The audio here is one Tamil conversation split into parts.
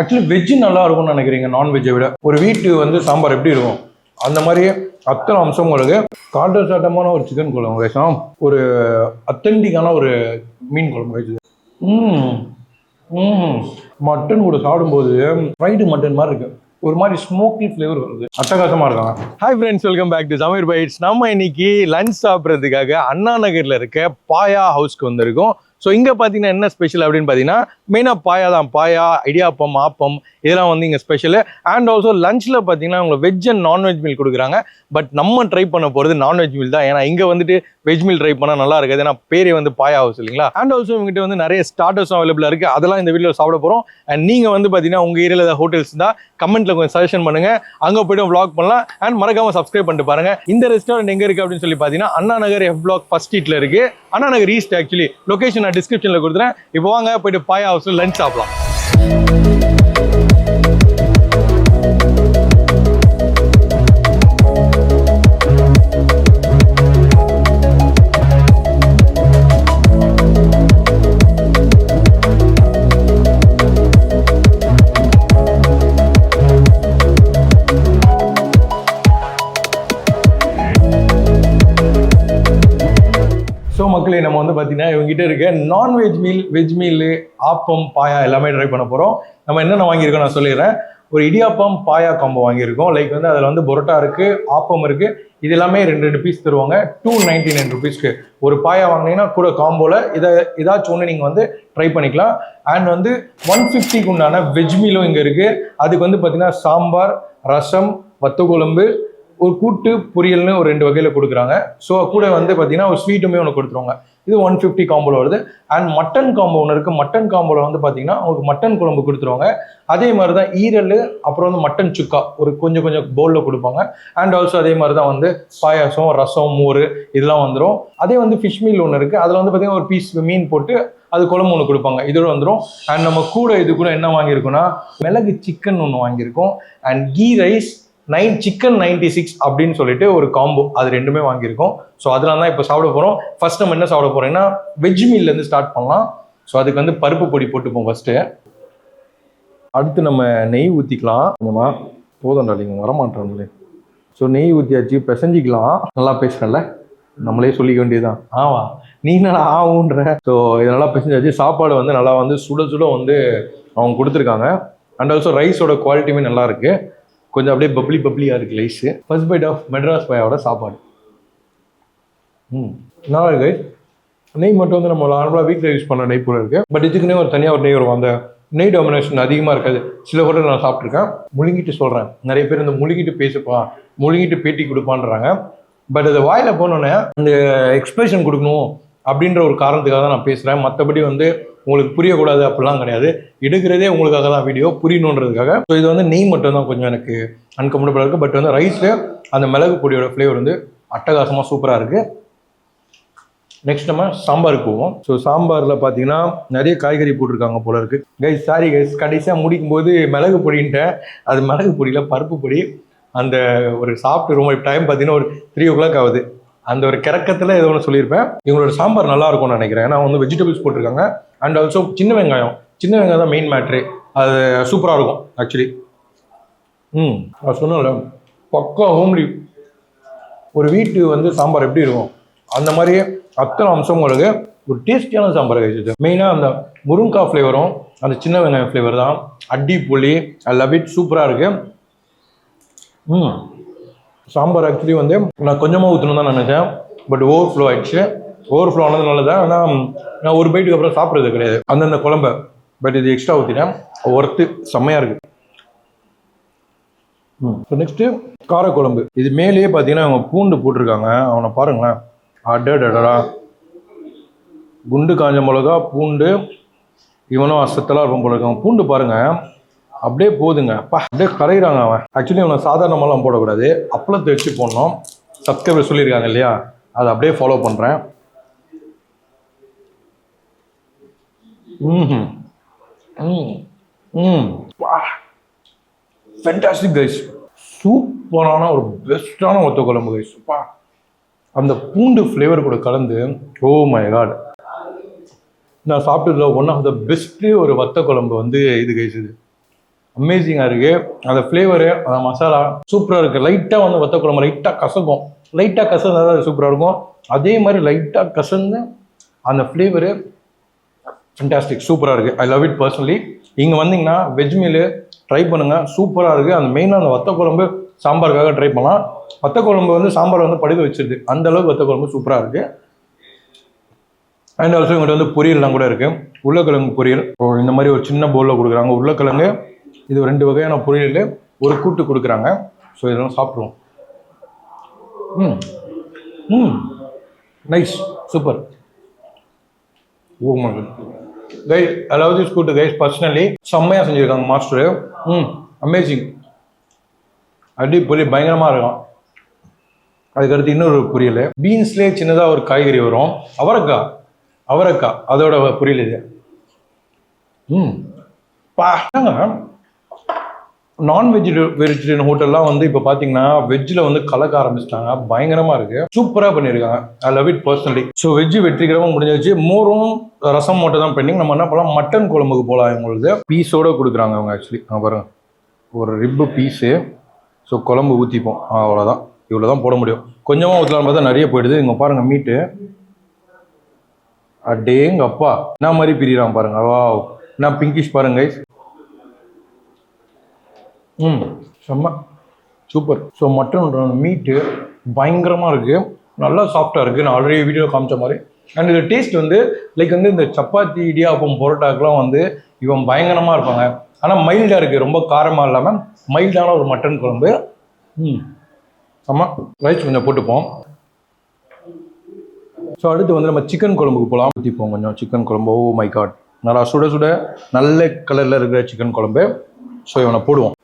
ஆக்சுவலி வெஜ்ஜு நல்லா இருக்கும்னு நினைக்கிறீங்க நான்வெஜ்ஜை விட? ஒரு வீட்டு வந்து சாம்பார் எப்படி இருக்கும்? அந்த மாதிரியே அத்தனை அம்சம் உங்களுக்கு காட்ட சாட்டமான ஒரு சிக்கன் குழம்பு வயசும் ஒரு அத்தன்டிக்கான ஒரு மீன் குழம்பு வயசு ம் மட்டன் கூட சாப்பிடும்போது ஃப்ரைடு மட்டன் மாதிரி இருக்கு. ஒரு மாதிரி ஸ்மோக்கி ஃப்ளேவர் வருது. அட்டகாசமா இருக்காங்க. Hi friends welcome back to Sameer bites நம்ம இன்னைக்கு லஞ்ச் சாப்பிட்றதுக்காக அண்ணா நகர்ல இருக்க பாயா ஹவுஸ்க்கு வந்திருக்கோம். ஸோ இங்கே பார்த்தீங்கன்னா என்ன ஸ்பெஷல் அப்படின்னு பார்த்தீங்கன்னா மெயினாக பாயா தான். பாயா இடியாப்பம் ஆப்பம் இதெல்லாம் வந்து இங்கே ஸ்பெஷல் அண்ட் ஆல்சோ லஞ்சில் பார்த்தீங்கன்னா உங்களுக்கு veg and non veg meal கொடுக்குறாங்க. பட் நம்ம ட்ரை பண்ண போகிறது நான்வெஜ் மீல் தான். ஏன்னா இங்கே வந்துட்டு வெஜ் மீல் ட்ரை பண்ணால் நல்லா இருக்காது. ஏன்னா பேரே வந்து பாயா ஹவுஸ் இல்லைங்களா? அண்ட் ஆல்சோ இவங்ககிட்ட வந்து நிறைய ஸ்டார்டர்ஸும் அவைலபிளாக இருக்குது அதெல்லாம் இந்த வீடியோ சாப்பிட போகிறோம் அண்ட் நீங்கள் வந்து பார்த்தீங்கன்னா உங்கள் ஏரியாவில் ஏதாவது ஹோட்டல்ஸ் தான் கமெண்ட்டில் கொஞ்சம் சஜஷன் பண்ணுங்கள் அங்கே போய்ட்டு வ்ளாக் பண்ணலாம். அண்ட் மறக்காம சப்ஸ்கிரைப் பண்ணிட்டு பாருங்கள் இந்த ரெஸ்டாரண்ட் எங்கே இருக்குது அப்படின்னு சொல்லி பார்த்தீங்கன்னா Anna Nagar F block first ஸ்ட்ரீட்டில் இருக்குது Anna Nagar east actually location நான் டிஸ்கிரிப்ஷனில் கொடுத்துறேன். இப்போ வாங்க போயிட்டு பாய் ஹவுஸில் லஞ்ச் சாப்பிடலாம். வந்து பார்த்தீங்கன்னா இவங்ககிட்ட இருக்க non veg meal veg meal appam paya எல்லாமே ட்ரை பண்ண போகிறோம் நம்ம என்னென்ன வாங்கியிருக்கோம் நான் சொல்லிடுறேன். ஒரு இடியாப்பம் பாயா காம்போ வாங்கியிருக்கோம். லைக் வந்து அதில் வந்து பொரோட்டா இருக்குது ஆப்பம் இருக்குது இது எல்லாமே ரெண்டு ரெண்டு பீஸ் தருவாங்க. டூ நைன்டி நைன் ருபீஸ்க்கு ஒரு பாயா வாங்கினீங்கன்னா கூட காம்போவில் இதை ஏதாச்சும் ஒன்று நீங்கள் வந்து ட்ரை பண்ணிக்கலாம். அண்ட் வந்து ஒன் ஃபிஃப்டிக்கு உண்டான வெஜ் மீலும் இங்கே இருக்குது அதுக்கு வந்து பார்த்தீங்கன்னா சாம்பார் ரசம் வத்த குழம்பு ஒரு கூட்டு பொரியல்னு ஒரு ரெண்டு வகையில் கொடுக்குறாங்க. ஸோ கூட வந்து பார்த்தீங்கன்னா ஒரு ஸ்வீட்டுமே ஒன்று கொடுத்துருவாங்க. இது ஒன் ஃபிஃப்டி காம்போல வருது. அண்ட் மட்டன் காம்போ ஒன்று இருக்குது மட்டன் காம்போவில் வந்து பார்த்தீங்கன்னா உங்களுக்கு மட்டன் குழம்பு கொடுத்துருவாங்க. அதே மாதிரி தான் ஈரல் அப்புறம் வந்து மட்டன் சுக்கா ஒரு கொஞ்சம் கொஞ்சம் பவுலில் கொடுப்பாங்க. அண்ட் ஆல்சோ அதே மாதிரி தான் வந்து பாயாசம் ரசம் மோர் இதெல்லாம் வந்துடும் அதே வந்து ஃபிஷ் மீல் ஒன்று இருக்குது அதில் வந்து பார்த்தீங்கன்னா ஒரு பீஸ் மீன் போட்டு அது குழம்பு ஒன்று கொடுப்பாங்க. இதோட வந்துடும் அண்ட் நம்ம கூட இது கூட என்ன வாங்கியிருக்கோம்னா மிளகு சிக்கன் ஒன்று வாங்கியிருக்கோம். And ghee rice nine chicken ninety six அப்படின்னு சொல்லிட்டு ஒரு காம்போ அது ரெண்டுமே வாங்கியிருக்கோம். ஸோ அதெல்லாம் தான் இப்போ சாப்பிட போகிறோம் ஃபர்ஸ்ட் நம்ம என்ன சாப்பிட போகிறோம்னா வெஜ் மீல்லேருந்து ஸ்டார்ட் பண்ணலாம். ஸோ அதுக்கு வந்து பருப்பு பொடி போட்டுப்போம் ஃபஸ்ட்டு அடுத்து நம்ம நெய் ஊற்றிக்கலாம் கொஞ்சமா போதும் டாலிங்க வரமாட்டோம்லே ஸோ நெய் ஊற்றியாச்சு பிசைஞ்சிக்கலாம். நல்லா பேசுகிறேன்ல நம்மளே சொல்லிக்க வேண்டியதுதான். ஆவா நீ என்னடா ஆகுன்ற ஸோ இதெல்லாம் பிசைஞ்சாச்சு. சாப்பாடு வந்து நல்லா வந்து சுட சுட வந்து அவங்க கொடுத்துருக்காங்க. அண்ட் ஆல்சோ ரைஸோட குவாலிட்டியுமே நல்லா இருக்குது கொஞ்சம் அப்படியே பப்ளி பப்ளியாக இருக்கு லைஸு ஃபர்ஸ்ட் பைட் ஆஃப் மெட்ராஸ் பாயோட சாப்பாடு. ம். நல்லா இருக்கு நெய் மட்டும் வந்து நம்ம நார்மலாக வீட்டில் யூஸ் பண்ண நெய் போல இருக்குது பட் இதுக்குன்னே ஒரு தனியாக ஒரு நெய் வரும். அந்த நெய் டாமினேஷன் அதிகமாக இருக்காது. சில ஹோட்டல் நான் சாப்பிட்ருக்கேன் முழுங்கிட்டு சொல்கிறேன் நிறைய பேர் இந்த முழுங்கிட்டு பேசுப்பா முழுங்கிட்டு பேட்டி கொடுப்பான்றாங்க. பட் அது வாயில் போனோன்னே அந்த எக்ஸ்பிரஷன் கொடுக்கணும் அப்படின்ற ஒரு காரணத்துக்காக தான் நான் பேசுகிறேன் மற்றபடி வந்து உங்களுக்கு புரியக்கூடாது அப்படிலாம் கிடையாது. எடுக்கிறதே உங்களுக்காக தான் வீடியோ புரியணுன்றதுக்காக. ஸோ இது வந்து நெய் மட்டும்தான் கொஞ்சம் எனக்கு அன்கம்ஃபர்டபுளாக இருக்குது பட் வந்து ரைஸில் அந்த மிளகு பொடியோட ஃப்ளேவர் வந்து அட்டகாசமாக சூப்பராக இருக்குது நெக்ஸ்ட் நம்ம சாம்பாருக்கு போவோம். ஸோ சாம்பாரில் பார்த்தீங்கன்னா நிறைய காய்கறி போட்டிருக்காங்க போல இருக்குது கைஸ் சாரி கைஸ் கடைசியாக முடிக்கும்போது மிளகு பொடின்ட்டேன். அது மிளகு பொடியில் பருப்பு பொடி அந்த ஒரு சாப்பிட்டு ரொம்ப டைம் பார்த்தீங்கன்னா ஒரு த்ரீ ஓ கிளாக் ஆகுது. அந்த ஒரு கிறக்கத்தில் ஏதோ ஒன்று சொல்லியிருப்பேன். இவங்களோட சாம்பார் நல்லா இருக்கும்னு நினைக்கிறேன். ஏன்னா வந்து வெஜிடபிள்ஸ் போட்டிருக்காங்க. அண்ட் ஆல்சோ சின்ன வெங்காயம். சின்ன வெங்காயம் தான் மெயின் மேட்ரு அது சூப்பராக இருக்கும் ஆக்சுவலி ம் நான் சொன்னல பக்கம் ஹோம்லி ஒரு வீட்டு வந்து சாம்பார் எப்படி இருக்கும்? அந்த மாதிரியே அத்தனை அம்சங்களுக்கு ஒரு டேஸ்டியான சாம்பார் கிடைச்சிது மெயினாக அந்த முருங்காய் ஃப்ளேவரும் அந்த சின்ன வெங்காயம் ஃப்ளேவர் தான். அடி புளி ஐ லவ் சூப்பராக இருக்குது ம் சாம்பார் ஆக்சுவலி வந்து நான் கொஞ்சமாக ஊற்றணும் தான் நினச்சேன். பட் ஓவர் ஃப்ளோ ஆகிடுச்சு ஓவர் ஃப்ளோ ஆனதுனால தான் ஆனால் நான் ஒரு பைட்டுக்கு அப்புறம் சாப்பிட்றது கிடையாது. அந்தந்த குழம்ப பட் இது எக்ஸ்ட்ரா ஊற்றிட்டேன் ஒர்த்து செம்மையாக இருக்குது ம். நெக்ஸ்ட்டு காரக்குழம்பு. இது மேலேயே பார்த்தீங்கன்னா அவங்க பூண்டு போட்டிருக்காங்க. அவனை பாருங்களேன். அடடடடா. குண்டு காஞ்ச மிளகா பூண்டு. இவனும் அசத்தலாக இருக்கும் போல இருக்கான். பூண்டு பாருங்கள் அப்படியே போதுங்க. அப்பா அப்படியே கரைகிறாங்க அவன். ஆக்சுவலி அவனை சாதாரணமாலாம் போடக்கூடாது. அப்பளத்தை வச்சு போடணும். சப்ஸ்கிரைபர் சொல்லியிருக்காங்க இல்லையா? அதை அப்படியே ஃபாலோ பண்ணுறேன் ம் ம் ம் வா ஃபென்டாஸ்டிக் கைஸ் சூப்பரான ஒரு பெஸ்ட்டான ஒத்த குழம்பு கைஸ் அப்பா அந்த பூண்டு ஃப்ளேவர் கூட கலந்து ஓ மை காட் நான் சாப்பிட்டதுல ஒன் ஆஃப் த பெஸ்ட்டு ஒரு வத்த குழம்பு வந்து இது கைஸ் இது. அமேசிங்காக இருக்குது அந்த ஃப்ளேவரு அந்த மசாலா சூப்பராக இருக்குது லைட்டாக வந்து வத்த குழம்பு லைட்டாக கசக்கும். லைட்டாக கசந்தா தான் சூப்பராக இருக்கும். அதே மாதிரி லைட்டாக கசந்து அந்த ஃப்ளேவரு ஃபண்டாஸ்டிக் சூப்பராக இருக்குது ஐ லவ் இட் பர்சனலி இங்கே வந்தீங்கன்னா வெஜ் மீலு ட்ரை பண்ணுங்கள் சூப்பராக இருக்குது அந்த மெயினாக அந்த வத்த குழம்பு சாம்பாருக்காக ட்ரை பண்ணலாம். வத்த குழம்பு வந்து சாம்பார் வந்து படுக்க வச்சிருது. அந்த அளவுக்கு வத்த குழம்பு சூப்பராக இருக்குது அண்ட் ஆல்சோ இங்கிட்ட வந்து பொரியல்லாம் கூட இருக்குது உருளைக்கிழங்கு பொரியல். இப்போ இந்த மாதிரி ஒரு சின்ன பவுலில் கொடுக்குறாங்க. உருளைக்கிழங்கு இது ரெண்டு வகையான பொரியல். ஒரு கூட்டு கொடுக்குறாங்க. ஸோ இதெல்லாம் சாப்பிட்ருவோம் ம். ம். Nice super oh my guys I love this kootu guys personally செம்மையாக செஞ்சுருக்காங்க மாஸ்டரு ம் அமேசிங் அடிப்பொலி பயங்கரமாக இருக்கும். அதுக்கடுத்து இன்னொரு பொரியல். பீன்ஸ்லேயே சின்னதாக ஒரு காய்கறி வரும். அவரைக்காய். அவரைக்காய். அதோட பொரியல் இது. ம். பா நான் வெஜிடே வெஜிடேரியன் ஹோட்டல்லாம் வந்து இப்போ பார்த்தீங்கன்னா வெஜ்ஜில் வந்து கலக்க ஆரம்பிச்சிட்டாங்க. பயங்கரமாக இருக்கு. சூப்பராக பண்ணியிருக்காங்க I love it personally so veg வெற்றிகரமாக முடிஞ்சிச்சு மோரும் ரசம் மட்டும் தான் பெண்டிங் நம்ம என்ன பண்ணலாம்? மட்டன் குழம்புக்கு போகலாம் உங்களுக்கு பீஸோட கொடுக்குறாங்க அவங்க ஆக்சுவலி பாருங்க. ஒரு ரிப்பு பீஸு ஸோ குழம்பு ஊற்றிப்போம் அவ்வளோதான் இவ்வளோ தான் போட முடியும். கொஞ்சமாக ஊற்றலாம் பார்த்தா நிறைய போயிடுது. இங்கே பாருங்கள் மீட்டு அடேங்க அப்பா என்ன மாதிரி பிரியிறான் பாருங்க. வா நான் பிங்கிஷ் பாருங்க கைஸ் ம் செம்ம. சூப்பர் ஸோ மட்டன் மீட்டு பயங்கரமாக இருக்குது நல்லா சாஃப்டாக இருக்குது நான் ஆல்ரெடி வீடியோ காமிச்ச மாதிரி. அண்ட் இது டேஸ்ட் வந்து லைக் வந்து இந்த சப்பாத்தி இடியாப்பம் பொரோட்டாக்கெலாம் வந்து இவன் பயங்கரமாக இருப்பாங்க. ஆனால் மைல்டாக இருக்குது ரொம்ப காரமாக இல்லாமல் மைல்டான ஒரு மட்டன் குழம்பு. ம் செம்ம. ரைஸ் கொஞ்சம் போட்டுப்போம். ஸோ அடுத்து வந்து நம்ம சிக்கன் குழம்புக்கு போகலாம் ஊற்றிப்போம் கொஞ்சம் சிக்கன் குழம்பு. ஓ மை காட் நல்லா சுட சுட நல்ல கலரில் இருக்கிற சிக்கன் குழம்பு. ஸோ இவனை போடுவோம்.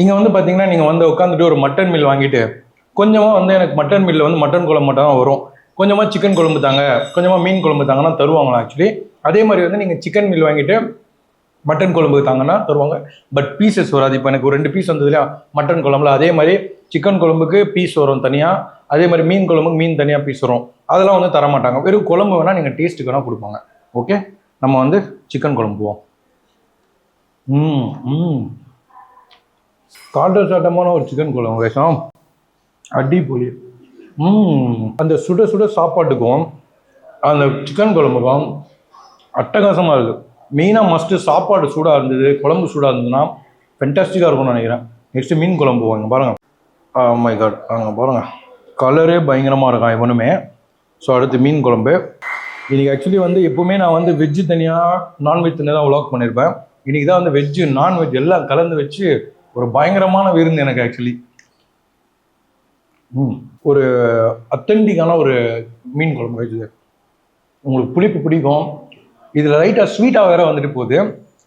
இங்கே வந்து பார்த்தீங்கன்னா நீங்கள் வந்து உட்காந்துட்டு ஒரு மட்டன் மீல் வாங்கிட்டு கொஞ்சமாக வந்து எனக்கு மட்டன் மீலில் வந்து மட்டன் குழம்பு மட்டும் தான் வரும். கொஞ்சமாக சிக்கன் குழம்பு தாங்க. கொஞ்சமாக மீன் குழம்பு தாங்கன்னா தருவாங்களா ஆக்சுவலி அதே மாதிரி வந்து நீங்கள் சிக்கன் மீல் வாங்கிட்டு மட்டன் குழம்பு தாங்கன்னா தருவாங்க. பட் பீசஸ் வராது. இப்போ எனக்கு ஒரு ரெண்டு பீஸ் வந்தது இல்லையா? மட்டன் குழம்புல அதே மாதிரி சிக்கன் குழம்புக்கு பீஸ் வரும் தனியாக அதே மாதிரி மீன் குழம்புக்கு மீன் தனியாக பீஸ் வரும். அதெல்லாம் வந்து தர மாட்டாங்க வெறும் குழம்பு வேணால் நீங்கள் டேஸ்ட்டுக்கு வேணால் கொடுப்பாங்க. ஓகே நம்ம வந்து சிக்கன் குழம்பு போவோம். ம் ம் காட்ட சாட்டமான ஒரு சிக்கன் குழம்பு வேஷம். அடி ம் அந்த சுட சுட சாப்பாட்டுக்கும் அந்த சிக்கன் குழம்புக்கும் அட்டகாசமாக இருக்குது மெயினாக மஸ்ட்டு சாப்பாடு சூடாக இருந்தது குழம்பு சூடாக இருந்ததுன்னா ஃபென்டாஸ்டிக்காக இருக்கும்னு நினைக்கிறேன். நெக்ஸ்ட்டு மீன் குழம்பு வாங்க பாருங்கள் மை oh காட் அங்கே பாருங்கள் கலரே பயங்கரமாக இருக்கும் இவனுமே ஸோ அடுத்து மீன் குழம்பு. இன்றைக்கி ஆக்சுவலி வந்து எப்போவுமே நான் வந்து வெஜ்ஜு தனியாக நான்வெஜ் தனியாக தான் vlog பண்ணியிருப்பேன் இன்றைக்கி தான் வந்து வெஜ்ஜு நான்வெஜ் எல்லாம் கலந்து வச்சு ஒரு பயங்கரமான விருந்து எனக்கு ஆக்சுவலி ம். ஒரு அத்தன்டிக்கான ஒரு மீன் குழம்பு வச்சுது. உங்களுக்கு புளிப்பு பிடிக்கும். இதில் லைட்டாக ஸ்வீட்டாக வேற வந்துட்டு போகுது.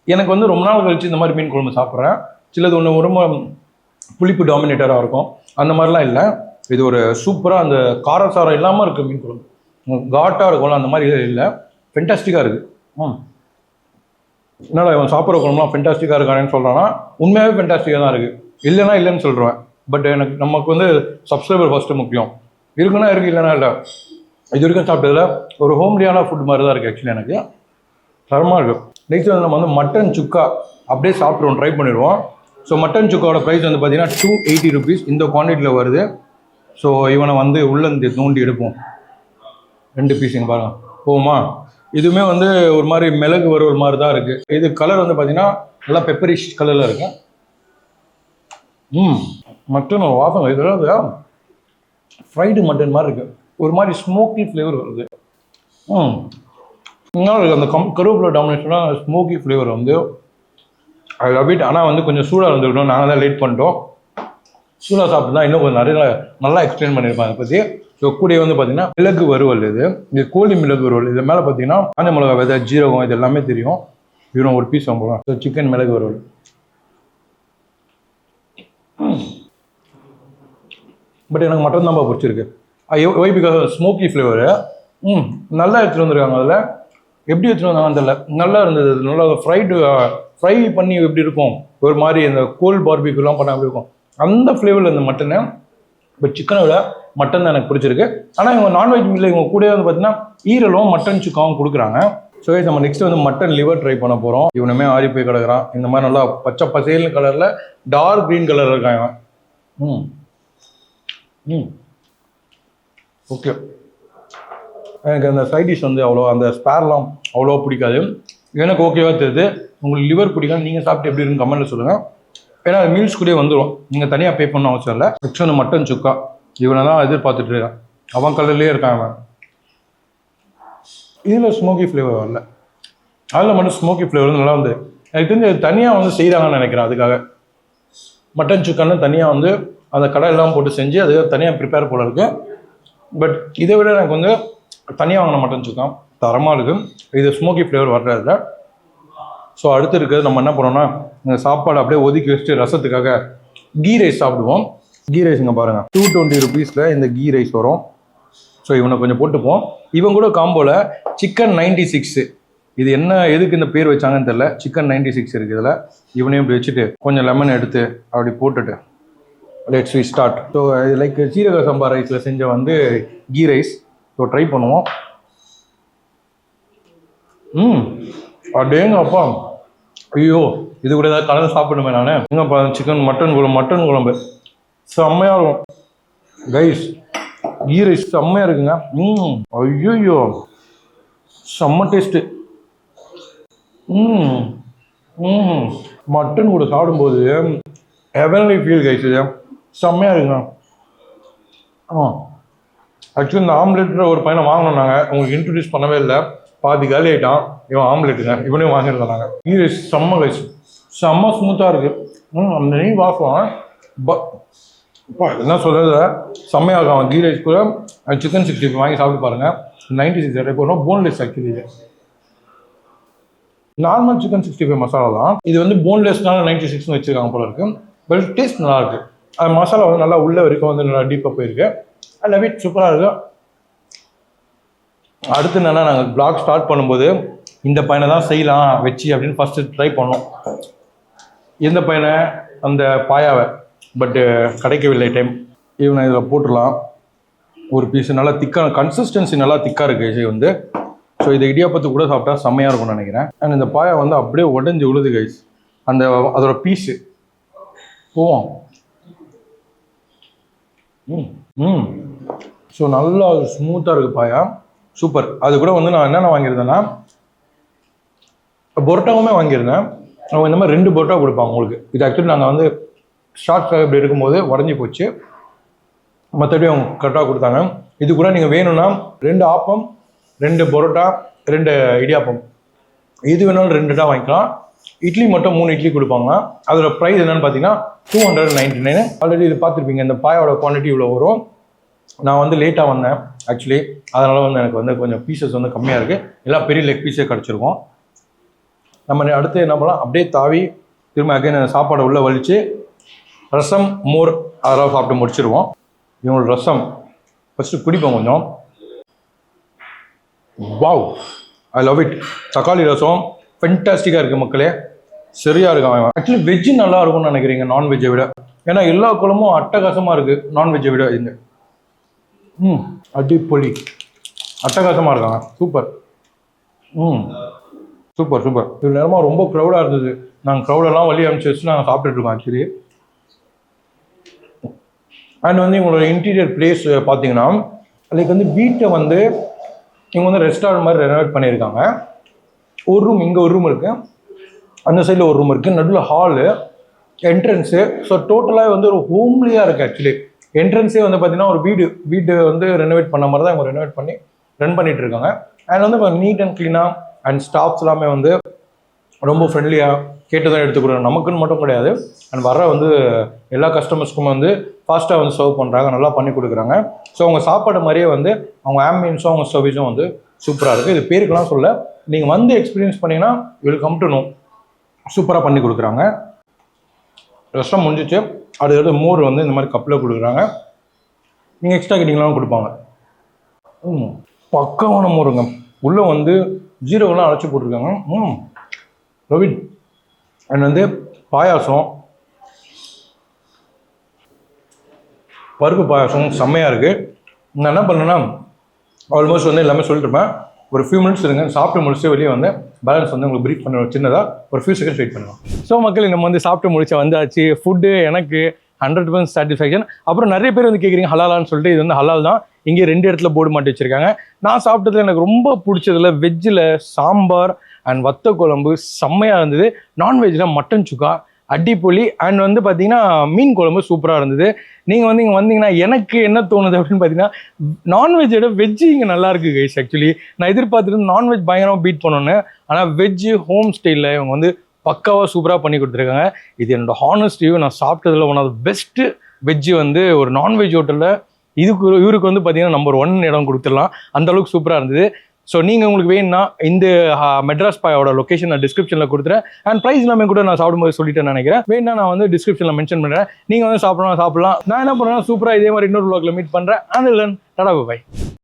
எனக்கு வந்து ரொம்ப நாள் கழிச்சு இந்த மாதிரி மீன் குழம்பு சாப்பிட்றேன். சிலது ஒன்று ரொம்ப புளிப்பு டாமினேட்டராக இருக்கும். அந்த மாதிரிலாம் இல்லை. இது ஒரு சூப்பராக அந்த காரசாரம் இல்லாமல் இருக்குது மீன் குழம்பு. காட்டாக இருக்கும்ல அந்த மாதிரி இல்லை. ஃபென்டாஸ்டிக்காக இருக்குது ம். என்னடா இவன் சாப்பிட்ற குழம்புலாம் ஃபென்டாஸ்டிக்காக இருக்கானேன்னு சொல்கிறான்னா உண்மையாகவே ஃபென்டாஸ்டிக்காக தான் இருக்குது இல்லைன்னா இல்லைன்னு சொல்கிறேன் பட் எனக்கு நமக்கு வந்து சப்ஸ்கிரைபர் ஃபஸ்ட்டு முக்கியம். இருக்குன்னா இருக்குது இல்லைன்னா இல்லை. இது வரைக்கும் சாப்பிட்டதில் ஒரு ஹோம்லியான ஃபுட் மாதிரி தான் இருக்குது ஆக்சுவலி எனக்கு. தரமாக இருக்குது நெக்ஸ்ட் வந்து நம்ம வந்து மட்டன் சுக்கா அப்படியே சாப்பிட்ருவோம் ட்ரை பண்ணிடுவோம். ஸோ மட்டன் சுக்காவோட ப்ரைஸ் வந்து பார்த்தீங்கன்னா டூ எயிட்டி ருபீஸ் இந்த குவான்டிட்டியில் வருது. ஸோ இவனை வந்து உள்ளே நோண்டி எடுப்போம். ரெண்டு பீஸ் இங்கே பாருங்க. போகுமா? இதுவுமே வந்து ஒரு மாதிரி மிளகு வறுவல் மாதிரி தான் இருக்குது இது கலர் வந்து பார்த்தீங்கன்னா நல்லா பெப்பரிஷ் கலரில் இருக்கு. ம் மட்டன் வாசம். இதெல்லாம் ஃப்ரைடு மட்டன் மாதிரி இருக்கு. ஒரு மாதிரி ஸ்மோக்கி ஃப்ளேவர் வருது. ம். இன்னும் அந்த கம் கருவேப்பிலை டாமினேஷனாக ஸ்மோக்கி ஃப்ளேவர் வந்து ஐ லவ் இட் ஆனால் வந்து கொஞ்சம் சூடாக இருந்துருக்கணும். நாங்கள் தான் லேட் பண்ணிட்டோம். சூடாக சாப்பிட்டு தான் இன்னும் கொஞ்சம் நிறைய நல்லா எக்ஸ்பிளைன் பண்ணியிருப்பேன் அதை பற்றி ஸோ கூட வந்து பார்த்தீங்கன்னா மிளகு வறுவல் இது. இது கோழி மிளகு வறுவல். இது மேலே பார்த்தீங்கன்னா காஞ்ச மிளகா விதை ஜீரகம் இது எல்லாமே தெரியும் இவரும் ஒரு பீஸ் வாங்குவோம் ஸோ சிக்கன் மிளகு வறுவல். பட் எனக்கு மட்டன் தான்ப்பா பிடிச்சிருக்கு. ஒய் பிகாஸ் ஸ்மோக்கி ஃப்ளேவரு ம் நல்லா எடுத்துகிட்டு வந்திருக்காங்க அதில். எப்படி எடுத்துகிட்டு வந்தாங்கன்னு தெரியல. நல்லா இருந்தது. அது நல்லா ஃப்ரைடு ஃப்ரை பண்ணி எப்படி இருக்கும்? ஒரு மாதிரி இந்த கோல் பார்பிக்யூலாம் பண்ண அப்படி இருக்கும்? அந்த ஃப்ளேவரில் இந்த மட்டனை பட் சிக்கனை விட மட்டன் தான் எனக்கு பிடிச்சிருக்கு. ஆனால் இவங்க நான்வெஜ் மீல்ல இவங்க கூட வந்து பார்த்தீங்கன்னா ஈரலும் மட்டன் சுக்காவும் கொடுக்குறாங்க. ஸோ நம்ம நெக்ஸ்ட் வந்து மட்டன் லிவர் ட்ரை பண்ண போகிறோம் இவனுமே ஆறி போய் கிடக்குறான். இந்த மாதிரி நல்லா பச்சை பசேல் கலரில் டார்க் க்ரீன் கலர் இருக்கான் இவன். ம். ம். ஓகே எனக்கு அந்த சைட் டிஷ் வந்து அவ்வளோ அந்த ஸ்பேர்லாம் அவ்வளோ பிடிக்காது. எனக்கு ஓகேவா தெரியுது. உங்களுக்கு லிவர் பிடிக்கும் நீங்கள் சாப்பிட்டு எப்படி இருக்குன்னு கமெண்ட்டில் சொல்லுங்கள் ஏன்னா அது மீல்ஸ் கூடயே வந்துடும் நீங்கள் தனியாக பே பண்ண அவசியம் இல்லை. Next mutton sukka. இவனை தான் எதிர்பார்த்துட்டு இருக்கான். அவன் கலர்லேயே இருக்கான் அவன். இதில் ஸ்மோக்கி ஃப்ளேவர் வரல. அதில் மட்டும் ஸ்மோக்கி ஃப்ளேவர் நல்லா வந்து எனக்கு தெரிஞ்சு தனியாக வந்து செய்கிறாங்கன்னு நினைக்கிறேன் அதுக்காக. மட்டன் சிக்கன்னு தனியாக வந்து அந்த கடை எல்லாம் போட்டு செஞ்சு அது தனியாக ப்ரிப்பேர் போல இருக்கு. பட் இதை விட எனக்கு வந்து தனியாக வாங்கின மட்டன் சிக்கன் தரமாக இருக்குது இது ஸ்மோக்கி ஃப்ளேவர் வர்றதில்ல. ஸோ அடுத்து இருக்கிறது நம்ம என்ன பண்ணோம்னா சாப்பாடு அப்படியே ஒதுக்கி வச்சுட்டு ரசத்துக்காக கீ ரைஸ் சாப்பிடுவோம். கீ ரைஸுங்க பாருங்கள் டூ டுவெண்ட்டி ருபீஸில் இந்த கீ ரைஸ் வரும். ஸோ இவனை கொஞ்சம் போட்டுப்போம் இவன் கூட காம்போல சிக்கன் நைன்டி சிக்ஸு இது என்ன எதுக்கு இந்த பேர் வச்சாங்கன்னு தெரியல. சிக்கன் நைன்டி சிக்ஸ் இருக்குது இதில். இவனையும் இப்படி வச்சுட்டு கொஞ்சம் லெமன் எடுத்து அப்படி போட்டுட்டு லெட்ஸ் வி ஸ்டார்ட் ஸோ இது லைக் சீரக சம்பா ரைஸில் செஞ்ச வந்து கீ ரைஸ். ஸோ ட்ரை பண்ணுவோம். ம். அப்படியேங்க அப்பா ஐயோ. இது கூட ஏதாவது கலந்து சாப்பிடுமே நான்? எங்கப்பா சிக்கன் மட்டன் குழம்பு மட்டன் குழம்பு. செம்மையாக இருக்கும். கைஸ் கீ ரைஸ் செம்மையாக இருக்குங்க. ம் ஐயோ செம்ம டேஸ்ட்டு ம் ம் மட்டன் கூட சாப்பிடும்போது ஹெவன்லி ஃபீல் கைஸ் இது. செம்மையாக இருக்குங்க. ஆ. ஆக்சுவலி இந்த ஆம்லெட்ன்ற ஒரு பையனை வாங்கினோம் நாங்கள் உங்களுக்கு இன்ட்ரடியூஸ் பண்ணவே இல்லை. பாதி காலி ஆகிட்டான் இவன் ஆம்லெட்டுங்க இவனையும் வாங்கியிருந்தோம் நாங்கள் ரைஸ் செம்ம கைஸ் செம்ம ஸ்மூத்தாக இருக்குது ம் அந்த நெய் வாசம் ப என்ன சொல்கிறது செம்மையாக இருக்கும் அவன் கீ ரைஸ் கூட சிக்கன் சிக்ஸ்டி ஃபைவ் வாங்கி சாப்பிட்டு பாருங்கள் நைன்டி சிக்ஸ் டைப் வரும் போன்லெஸ் ஆக்சுவலி இது. Normal chicken sixty five masala தான். இது வந்து போன்லெஸ்னால நைன்டி சிக்ஸ்னு வச்சுருக்காங்க போல இருக்கு. பட் டேஸ்ட் நல்லா இருக்கு. அது மசாலா வந்து நல்லா உள்ள வரைக்கும் வந்து நல்லா டீப்பாக போயிருக்கு. ஐ லவ் இட் சூப்பராக இருக்கு. அடுத்து என்னன்னா நாங்கள் பிளாக் ஸ்டார்ட் பண்ணும்போது இந்த பையனை தான் செய்யலாம் வச்சு அப்படின்னு ஃபஸ்ட்டு ட்ரை பண்ணோம். எந்த பையனை அந்த பாயாவை பட்டு கிடைக்கவில்லை டைம் இவனை இதில் போட்டுடலாம். ஒரு பீஸ் நல்லா திக்கான கன்சிஸ்டன்சி நல்லா திக்காக இருக்குது இசை வந்து. ஸோ இதை இடியாப்பத்து கூட சாப்பிட்டா செம்மையாக இருக்கும்னு நினைக்கிறேன். அண்ட் இந்த பாயா வந்து அப்படியே உடஞ்சி உழுது கைஸ் அந்த அதோட பீஸு போவோம். ம் ம். ஸோ நல்லா ஸ்மூத்தாக இருக்குது பாயா. சூப்பர் அது கூட வந்து நான் என்னென்ன வாங்கியிருந்தேன்னா பொரோட்டாவுமே வாங்கியிருந்தேன். அவங்க இந்த மாதிரி ரெண்டு பொரோட்டா கொடுப்பாங்க உங்களுக்கு. இது ஆக்சுவலி நாங்கள் வந்து ஷார்ட்ஸாக இப்படி எடுக்கும்போது உடஞ்சி போச்சு. மற்றபடி அவங்க கரெக்டாக கொடுத்தாங்க. இது கூட நீங்கள் வேணும்னா ரெண்டு ஆப்பம் ரெண்டு பரோட்டா ரெண்டு இடியாப்பம் எது வேணாலும் ரெண்டு தான் வாங்கிக்கலாம். இட்லி மட்டும் மூணு இட்லி கொடுப்பாங்க. அதோட ப்ரைஸ் என்னென்னு பார்த்தீங்கன்னா two hundred ninety nine already இது பார்த்துருப்பீங்க இந்த பாயோட குவான்டிட்டி இவ்வளோ வரும். நான் வந்து லேட்டாக வந்தேன் ஆக்சுவலி அதனால் வந்து எனக்கு வந்து கொஞ்சம் பீசஸ் வந்து கம்மியாக இருக்குது எல்லாம் பெரிய லெக் பீஸே கிடச்சிருக்கும். நம்ம அடுத்து என்ன பண்ணலாம்? அப்படியே தாவி திரும்ப அகைன் சாப்பாடை உள்ளே வலித்து ரசம் மோர் அதெல்லாம் சாப்பிட்டு முடிச்சிருவோம். இவங்களோட ரசம் ஃபஸ்ட்டு குடிப்போம் கொஞ்சம். வாவ் ஐ லவ் இட் தக்காளி ரசம் ஃபென்டாஸ்டிக்காக இருக்குது மக்களே. சரியாக இருக்கும் அவன். ஆக்சுவலி வெஜ்ஜு நல்லா இருக்கும்னு நினைக்கிறீங்க நான்வெஜ்ஜை விட. ஏன்னா எல்லா குழம்பும் அட்டகாசமாக இருக்குது நான்வெஜ்ஜை விட இந்த ம் அடிப்பொலி. அட்டகாசமாக இருக்காங்க சூப்பர். ம். சூப்பர் சூப்பர் இது நேரமாக ரொம்ப க்ரௌடாக இருந்தது. நாங்கள் க்ரௌடெல்லாம் வழி அனுப்பிச்சு வச்சு நாங்கள் சாப்பிட்டுட்டு இருக்கோம் ஆக்சுவலி அண்ட் வந்து இவங்களோட இன்டீரியர் பிளேஸ் பார்த்தீங்கன்னா லைக் வந்து வீட்டை வந்து இவங்க வந்து ரெஸ்டாரண்ட் மாதிரி ரெனோவேட் பண்ணியிருக்காங்க. ஒரு ரூம் இங்கே ஒரு ரூம் இருக்குது அந்த சைடில் ஒரு ரூம் இருக்குது நடுவில் ஹாலு என்ட்ரன்ஸு ஸோ டோட்டலாக வந்து ஒரு ஹோம்லியாக இருக்குது ஆக்சுவலி என்ட்ரன்ஸே வந்து பார்த்தீங்கன்னா ஒரு வீடு வீடு வந்து ரெனோவேட் பண்ண மாதிரி தான் இவங்க ரெனோவேட் பண்ணி ரன் பண்ணிகிட்ருக்காங்க இருக்காங்க. அண்ட் வந்து நீட் அண்ட் க்ளீனாக அண்ட் ஸ்டாஃப்ஸ் எல்லாமே வந்து ரொம்ப ஃப்ரெண்ட்லியாக கேட்டு தான் எடுத்து கொடுக்குறாங்க. நமக்குன்னு மட்டும் கிடையாது. அண்ட் வர வந்து எல்லா கஸ்டமர்ஸ்க்கும் வந்து ஃபாஸ்ட்டாக வந்து சர்வ் பண்ணுறாங்க நல்லா பண்ணி கொடுக்குறாங்க. ஸோ அவங்க சாப்பாடு மாதிரியே வந்து அவங்க ஆம்பியன்ஸும் அவங்க சர்வீஸும் வந்து சூப்பராக இருக்குது இது பேருக்கெல்லாம் சொல்ல நீங்கள் வந்து எக்ஸ்பீரியன்ஸ் பண்ணிங்கன்னா வில் கம் டு நோ சூப்பராக பண்ணி கொடுக்குறாங்க. ரசம் முடிஞ்சிச்சு. அடுத்தது மோர் வந்து இந்த மாதிரி கப்பில் கொடுக்குறாங்க. நீங்கள் எக்ஸ்ட்ரா கேட்டிங்களாலும் கொடுப்பாங்க. ம். பக்காவான மோருங்க. உள்ளே வந்து ஜீரோவெலாம் அழைச்சி போட்டிருக்காங்க. ம். ரவின் அண்ட் வந்து பாயாசம். பருப்பு பாயாசம் செம்மையாக இருக்குது நான் என்ன பண்ணேன்னா ஆல்மோஸ்ட் வந்து எல்லாமே சொல்லிட்டுருப்பேன் ஒரு ஃபியூ மினிட்ஸ் இருங்க சாப்பிட்டு முடிச்சு வெளியே வந்து பேலன்ஸ் வந்து உங்களுக்கு ப்ரீஃப் பண்ண சின்னதாக ஒரு ஃபியூ செகண்ட்ஸ் வெயிட் பண்ணுவோம் ஸோ மக்கள் நம்ம வந்து சாப்பிட்டு முடிச்ச வந்தாச்சு. ஃபுட்டு எனக்கு ஹண்ட்ரட் பர்சன்ட் சாட்டிஸ்ஃபேக்ஷன் அப்புறம் நிறைய பேர் வந்து கேட்குறீங்க ஹலாலான்னு சொல்லிட்டு இது வந்து ஹலால் தான். இங்கே ரெண்டு இடத்துல போர்டு மாட்டி வச்சிருக்காங்க. நான் சாப்பிட்டதுல எனக்கு ரொம்ப பிடிச்சதுல வெஜ்ஜில் சாம்பார் அண்ட் வத்த குழம்பு செம்மையாக இருந்தது. நான்வெஜ்ஜில் மட்டன் சுக்கா அடிப்பொலி அண்ட் வந்து பார்த்தீங்கன்னா மீன் குழம்பு சூப்பராக இருந்தது. நீங்கள் வந்து இங்கே வந்தீங்கன்னா எனக்கு என்ன தோணுது அப்படின்னு பார்த்தீங்கன்னா நான்வெஜ்ஜோட வெஜ்ஜு இங்கே நல்லா இருக்குது கைஸ் ஆக்சுவலி நான் எதிர்பார்த்துட்டு நான்வெஜ் பயங்கரமாக பீட் பண்ணோன்னு. ஆனால் வெஜ்ஜு ஹோம் ஸ்டைலில் இவங்க வந்து பக்காவாக சூப்பராக பண்ணி கொடுத்துருக்காங்க. இது என்னோட ஹானஸ்ட் வியூ நான் சாப்பிட்டதுல ஒன் ஆஃப் பெஸ்ட்டு வெஜ்ஜு வந்து ஒரு நான்வெஜ் ஹோட்டலில் இதுக்கு இவருக்கு வந்து பார்த்தீங்கன்னா நம்பர் ஒன் இடம் கொடுத்துடலாம். அந்த அளவுக்கு சூப்பராக இருந்தது. ஸோ நீங்கள் உங்களுக்கு வேணும்னா இந்த மெட்ராஸ் பாயோட லொக்கேஷன் நான் டிஸ்கிரிப்ஷனில் கொடுத்துறேன். அண்ட் ப்ரைஸ் எல்லாமே கூட நான் சாப்பிடும்போது சொல்லிட்டேன் நினைக்கிறேன். வேணா நான் வந்து டிஸ்கிரிப்ஷனில் மென்ஷன் பண்ணுறேன் நீங்கள் வந்து சாப்பிடலாம் சாப்பிடலாம். நான் என்ன பண்ணுறேன் சூப்பராக இதே மாதிரி இன்னொரு vlogல மீட் பண்ணுறேன் அண்ட் டாடா பாய்